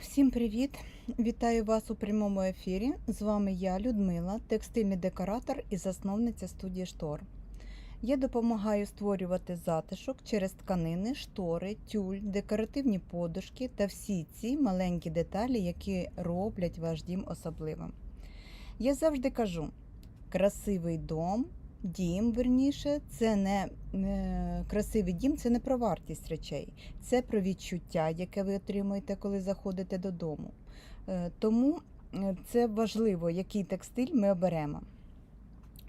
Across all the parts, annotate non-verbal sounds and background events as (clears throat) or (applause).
Всім привіт! Вітаю вас у прямому ефірі. З вами я, Людмила, текстильний декоратор і засновниця студії Штор. Я допомагаю створювати затишок через тканини, штори, тюль, декоративні подушки та всі ці маленькі деталі, які роблять ваш дім особливим. Я завжди кажу: красивий дом, дім, верніше, це не е, красивий дім, це не про вартість речей, це про відчуття, яке ви отримуєте, коли заходите додому. Е, Тому е, це важливо, який текстиль ми оберемо.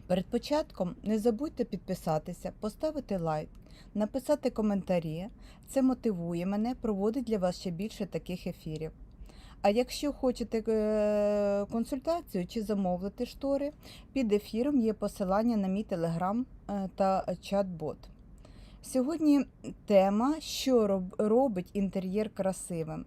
Перед початком не забудьте підписатися, поставити лайк, написати коментарі. Це мотивує мене, проводить для вас ще більше таких ефірів. А якщо хочете е, консультацію чи замовити штори, під ефіром є посилання на мій телеграм е, та чат-бот. Сьогодні тема, що робить інтер'єр красивим.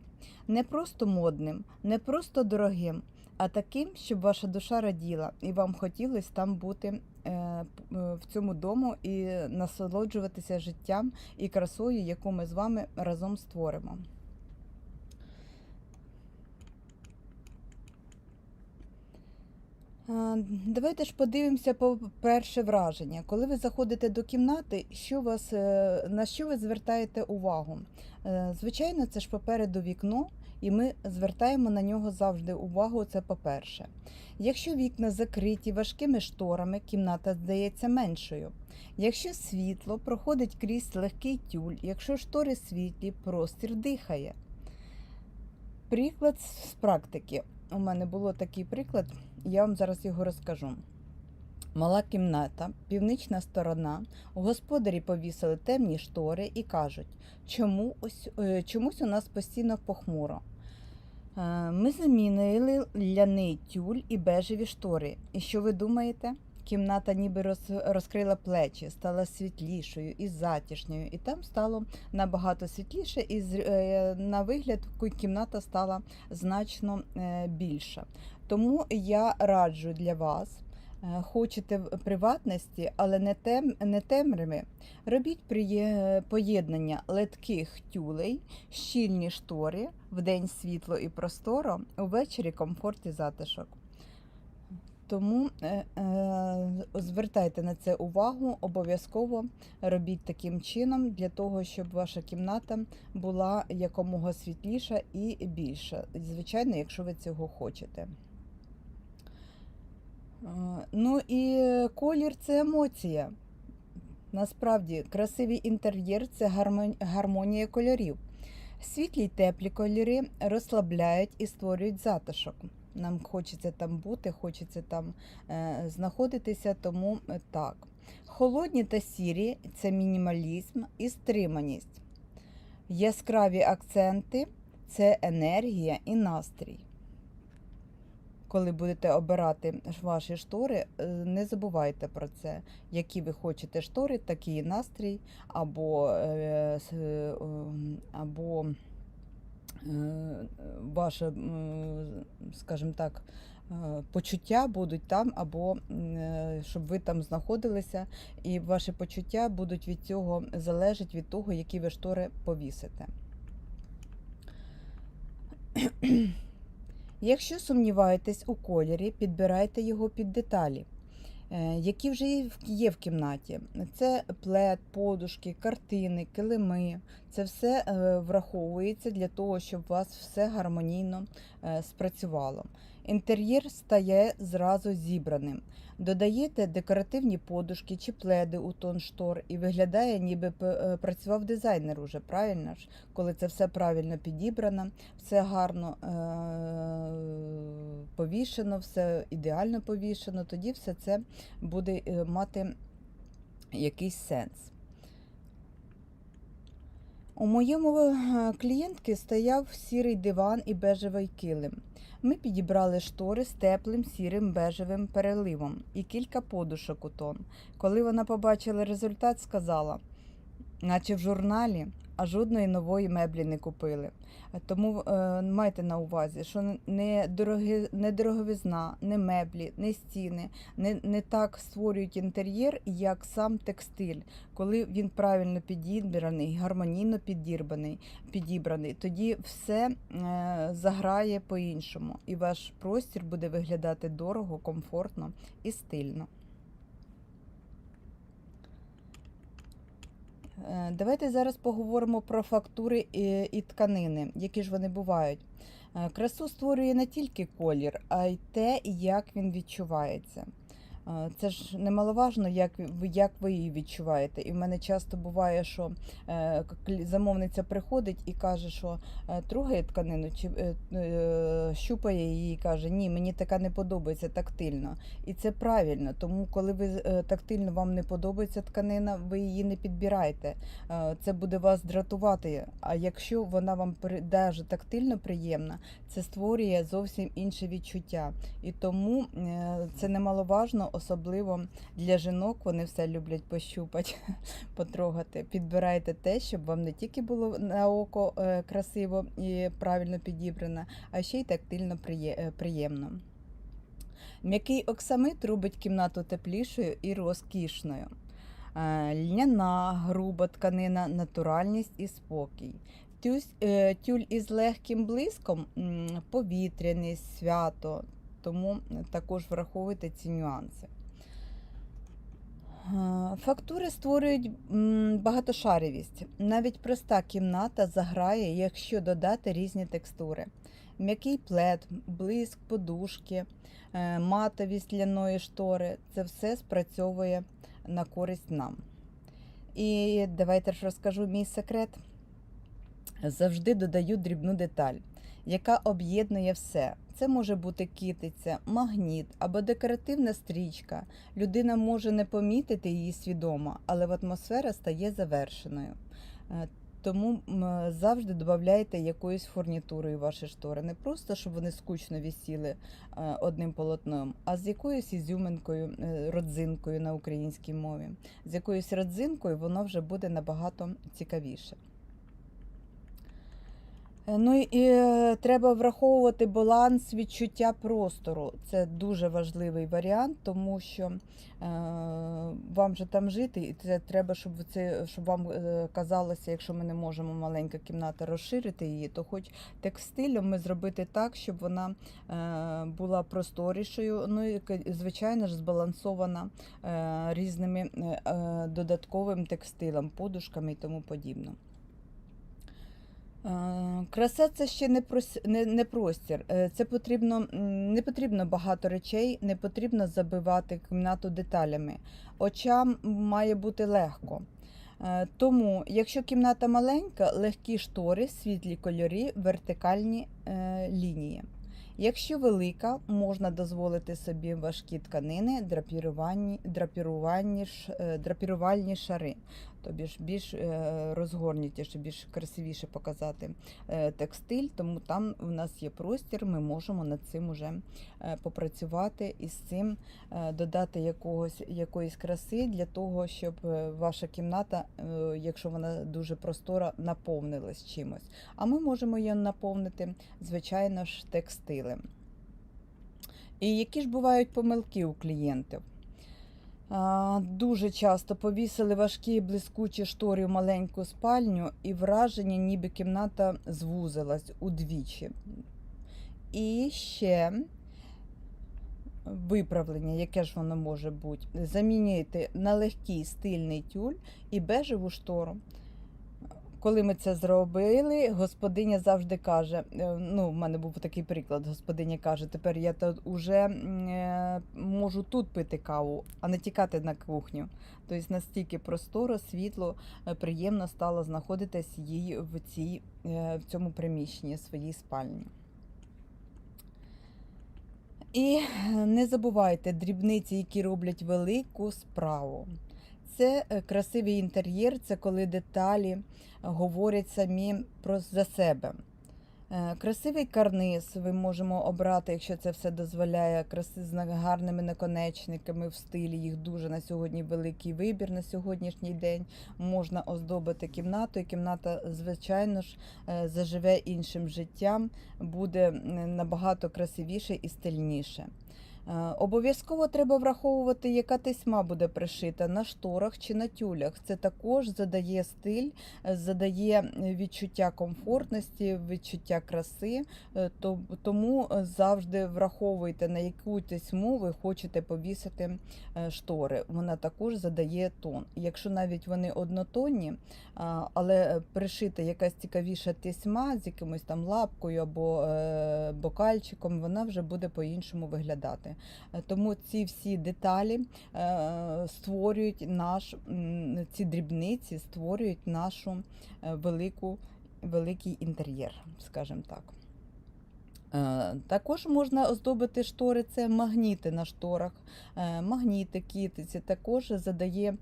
Не просто модним, не просто дорогим, а таким, щоб ваша душа раділа і вам хотілося там бути е, в цьому дому і насолоджуватися життям і красою, яку ми з вами разом створимо. Давайте ж подивимося по перше враження. Коли ви заходите до кімнати, що вас, е, на що ви звертаєте увагу? Е, Звичайно, це ж попереду вікно, і ми звертаємо на нього завжди увагу. Це по-перше. Якщо вікна закриті важкими шторами, кімната здається меншою. Якщо світло проходить крізь легкий тюль, якщо штори світлі, простір дихає. Приклад з практики. У мене було такий приклад, я вам зараз його розкажу. Мала кімната, північна сторона. у Господарі повісили темні штори і кажуть, чому ось, е, чомусь у нас постійно похмуро. Е, Ми замінили ляний тюль і бежеві штори. І що ви думаєте? Кімната ніби роз, розкрила плечі, стала світлішою і затішньою, і там стало набагато світліше, і е, на вигляд кімната стала значно е, більша. Тому я раджу для вас. е, Хочете приватності, але не, тем, не темряви. Робіть поєднання летких тюлей, щільні штори, вдень світло і просторо, увечері комфорт і затишок. Тому е, е, звертайте на це увагу, обов'язково робіть таким чином для того, щоб ваша кімната була якомога світліша і більша. Звичайно, якщо ви цього хочете. Е, Ну і колір це емоція. Насправді, красивий інтер'єр це гармонія кольорів. Світлі й теплі кольори розслабляють і створюють затишок. Нам хочеться там бути, хочеться там е, знаходитися, тому е, так. Холодні та сірі це мінімалізм і стриманість. Яскраві акценти це енергія і настрій. Коли будете обирати ваші штори, е, не забувайте про це. Які ви хочете штори, такий настрій, або, е, або ваше, скажімо так, е, почуття будуть там, або е, щоб ви там знаходилися, і ваші почуття будуть від цього залежать від того, які ви штори повісите. (clears throat) Якщо сумніваєтесь у кольорі, підбирайте його під деталі, е, які вже є в- кімнаті. Це плед, подушки, картини, килими. Це все е, враховується для того, щоб у вас все гармонійно е, спрацювало. Інтер'єр стає зразу зібраним. Додаєте декоративні подушки чи пледи у тон штор і виглядає, ніби е, працював дизайнер уже, правильно ж? Коли це все правильно підібрано, все гарно е- повішено, все ідеально повішено, тоді все це буде е, мати якийсь сенс. У моєму е, клієнтки стояв сірий диван і бежевий килим. Ми підібрали штори з теплим сірим бежевим переливом і кілька подушок у тон. Коли вона побачила результат, сказала, наче в журналі, а жодної нової меблі не купили. Тому е, майте на увазі, що не, дороги, не дороговизна, не меблі, не стіни не, не так створюють інтер'єр, як сам текстиль. Коли він правильно підібраний, гармонійно підібраний, підібраний тоді все е, заграє по-іншому, і ваш простір буде виглядати дорого, комфортно і стильно. Давайте зараз поговоримо про фактури і, і тканини, які ж вони бувають. Е, Красу створює не тільки колір, а й те, як він відчувається. Це ж немаловажно, як, ви- як ви її відчуваєте. І в мене часто буває, що е, замовниця приходить і каже, що е, трогає тканину, чи е, щупає її і каже, ні, мені така не подобається тактильно. І це правильно, тому коли ви тактильно вам не подобається тканина, ви її не підбирайте. Е, Це буде вас дратувати. А якщо вона вам даже тактильно приємна, це створює зовсім інше відчуття. І тому це немаловажно, особливо для жінок. Вони все люблять пощупати, (laughs) потрогати. Підбирайте те, щоб вам не тільки було на око е, красиво і правильно підібрано, а ще й тактильно е, приємно. М'який оксамит робить кімнату теплішою і розкішною. Е, Льняна, груба тканина, натуральність і спокій. Тюль із легким блиском повітряність, свято, тому також враховуйте ці нюанси. Е, Фактури створюють м, багатошаровість. Навіть проста кімната заграє, якщо додати різні текстури. М'який плед, блиск, подушки, е, матовість ляної штори це все спрацьовує на користь нам. І давайте ж розкажу мій секрет. Завжди додаю дрібну деталь, яка об'єднує все. Це може бути китиця, магніт або декоративна стрічка. Людина може не помітити її свідомо, але атмосфера стає завершеною. Е, Тому завжди додавайте якоюсь фурнітурою ваші штори. Не просто, щоб вони скучно висіли е, одним полотном, а з якоюсь ізюминкою, е, родзинкою на українській мові. З якоюсь родзинкою воно вже буде набагато цікавіше. Е, Ну і е, треба враховувати баланс відчуття простору. Це дуже важливий варіант, тому що е, вам же там жити, і це треба, щоб це щоб вам е, казалося, якщо ми не можемо маленька кімната розширити її, то хоч текстилем ми зробити так, щоб вона е, була просторішою. Ну і звичайно ж збалансована е, різними е, додатковим текстилем, подушками і тому подібне. Е, Краса це ще не, прос- не, не простір. Е, Це потрібно, не потрібно багато речей, не потрібно забивати кімнату деталями. Очам має бути легко. Е, Тому, якщо кімната маленька, легкі штори, світлі кольори, вертикальні е, лінії. Якщо велика, можна дозволити собі важкі тканини, драпірувальні, драпірувальні, драпірувальні шари, тобі ж більш е, розгорнутіше, більш красивіше показати е, текстиль, тому там в нас є простір, ми можемо над цим уже е, попрацювати і з цим додати якогось, якоїсь краси для того, щоб ваша кімната, якщо вона дуже простора, наповнилась чимось. А ми можемо її наповнити, звичайно ж, текстилем. І які ж бувають помилки у клієнтів? Дуже часто повісили важкі блискучі штори в маленьку спальню, і враження, ніби кімната звузилась удвічі. І ще виправлення, яке ж воно може бути, замінити на легкий стильний тюль і бежеву штору. Коли ми це зробили, господиня завжди каже: е, ну, в мене був такий приклад. Господиня каже: тепер я тут уже е, можу тут пити каву, а не тікати на кухню. Тобто настільки просторо, світло, е, приємно стало знаходитись їй в, цій, в цьому приміщенні, своїй спальні. І не забувайте дрібниці, які роблять велику справу. Це е, красивий інтер'єр, це коли деталі говорять самі про за себе. Е, Красивий карниз ви можемо обрати, якщо це все дозволяє, краси з гарними наконечниками в стилі. Їх дуже на сьогодні великий вибір на сьогоднішній день. Можна оздобити кімнату, і кімната, звичайно ж, е, заживе іншим життям, буде набагато красивіше і стильніше. Е, Обов'язково треба враховувати, яка тесьма буде пришита на шторах чи на тюлях. Це також задає стиль, е, задає відчуття комфортності, відчуття краси. Е, то- Тому е, завжди враховуйте, на яку тесьму ви хочете повісити е, штори. Вона також задає тон. Якщо навіть вони однотонні, але е, пришита якась цікавіша тесьма з якимось там лапкою або е, бокальчиком, вона вже буде по-іншому виглядати. Е, Тому ці всі деталі е, створюють наш ці дрібниці створюють нашу е, велику, великий інтер'єр, скажімо так. Також можна оздобити штори, це магніти на шторах, магніти, китиці, також задає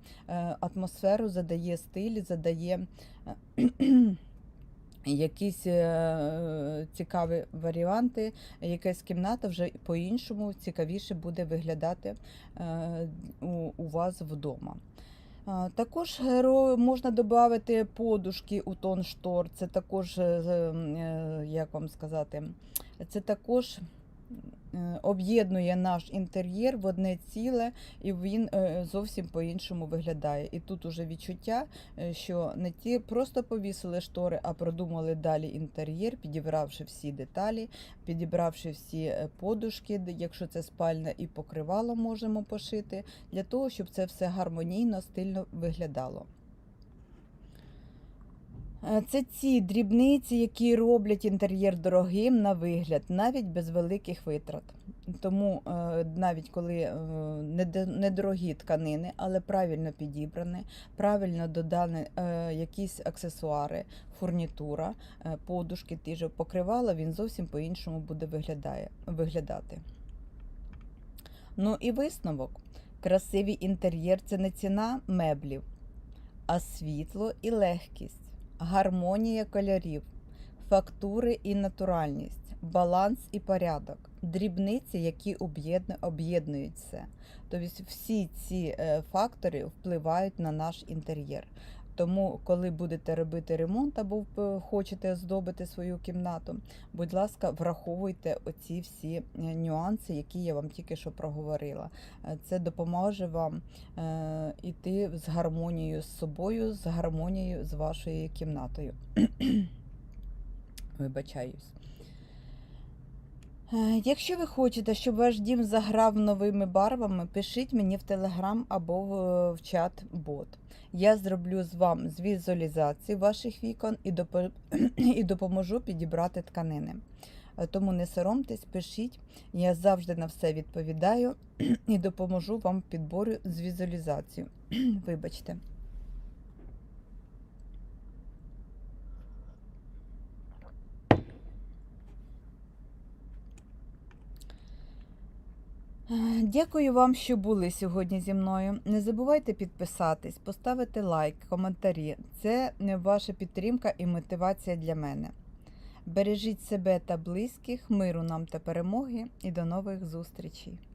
атмосферу, задає стиль, задає якісь е, цікаві варіанти, якась кімната вже по-іншому цікавіше буде виглядати е, у, вас вдома. Також е, можна додати подушки у тон штор. Це також, е, е, як вам сказати, це також е, об'єднує наш інтер'єр в одне ціле, і він е, зовсім по-іншому виглядає. І тут уже відчуття, е, що не ті просто повісили штори, а продумали далі інтер'єр, підібравши всі деталі, підібравши всі е, подушки, якщо це спальня і покривало можемо пошити, для того, щоб це все гармонійно, стильно виглядало. Е, Це ці дрібниці, які роблять інтер'єр дорогим на вигляд, навіть без великих витрат. Тому е, навіть коли е, недорогі тканини, але правильно підібрані, правильно додані якісь аксесуари, фурнітура, подушки, ті ж покривала, він зовсім по-іншому буде виглядати. Ну і висновок. Красивий інтер'єр це не ціна меблів, а світло і легкість, гармонія кольорів, фактури і натуральність, баланс і порядок, дрібниці, які об'єднуються. Тобто всі ці е, фактори впливають на наш інтер'єр. Тому, коли будете робити ремонт або е, хочете оздобити свою кімнату, будь ласка, враховуйте оці всі е, нюанси, які я вам тільки що проговорила. Е, Це допоможе вам іти з гармонією з собою, з гармонією з вашою кімнатою. (clears throat) Вибачаюсь. Е, Якщо ви хочете, щоб ваш дім заграв новими барвами, пишіть мені в Телеграм або в, в чат бот. Я зроблю з вам з візуалізації ваших вікон і, допо- (clears throat) і допоможу підібрати тканини. Е, Тому не соромтесь, пишіть. Я завжди на все відповідаю (clears throat) і допоможу вам в підбору з візуалізацією. (clears throat) Вибачте. Дякую вам, що були сьогодні зі мною. Не забувайте підписатись, поставити лайк, коментарі. Це ваша підтримка і мотивація для мене. Бережіть себе та близьких, миру нам та перемоги і до нових зустрічей!